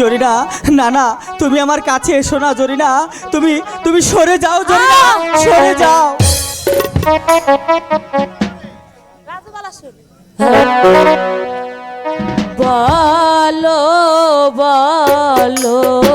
জরিনা না না তুমি আমার কাছে এসো না জরিনা। তুমি তুমি সরে যাও জরিনা, সরে যাও। বলো বলো।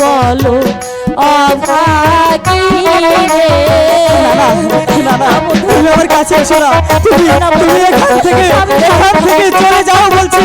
বলো তুমি আমার কাছে এসো না। তুমি তুমি এখান থেকে এখান থেকে চলে যাও বলছি।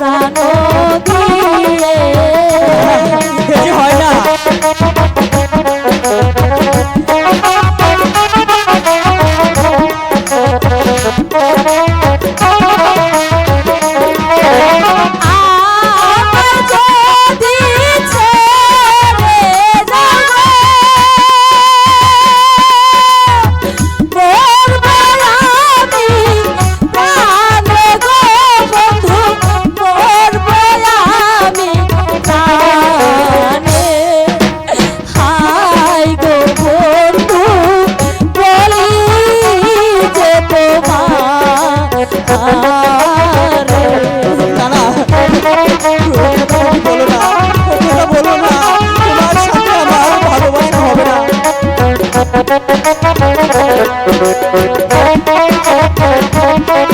প্রাণ দিয়ে হয় না Thank you.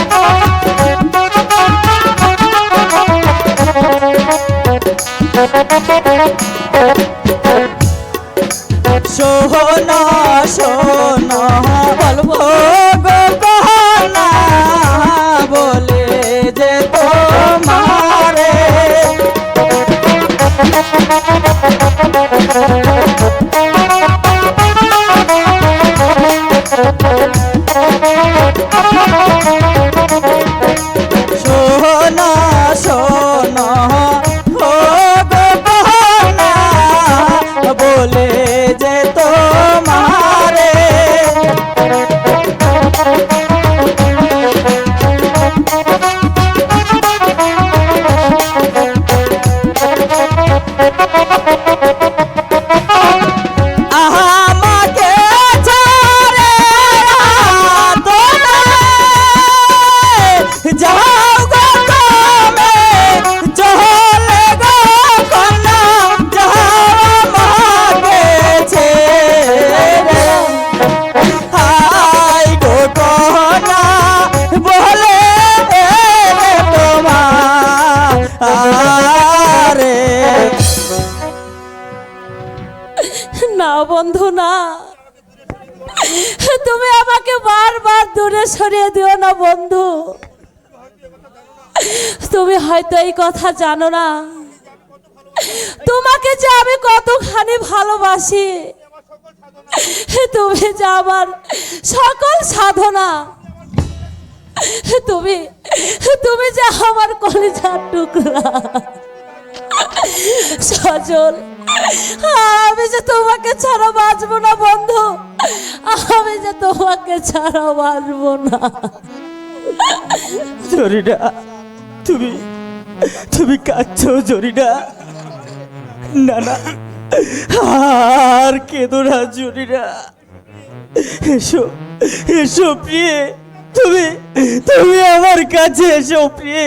না, বন্ধু, না। তুমি আমাকে বারবার দূরে সরিয়ে দিও না, বন্ধু। তুমি হয়তো এই কথা জানো না। তোমাকে যে আমি কতখানি ভালোবাসি, তুমি যে আমার সকল সাধনা, তুমি তুমি যে আমার কলেজার টুকরা। সজল, আমি যে তোমাকে ছাড়া বাঁচবো না, বন্ধু, আমি যে তোমাকে ছাড়া বাঁচবো না। জরিনা, তুমি তুমি কাঁদছো, জরিনা। না না, আর কেঁদো না, জরিনা। এসো এসো প্রিয়ে, তুমি তুমি আমার কাছে এসো প্রিয়ে।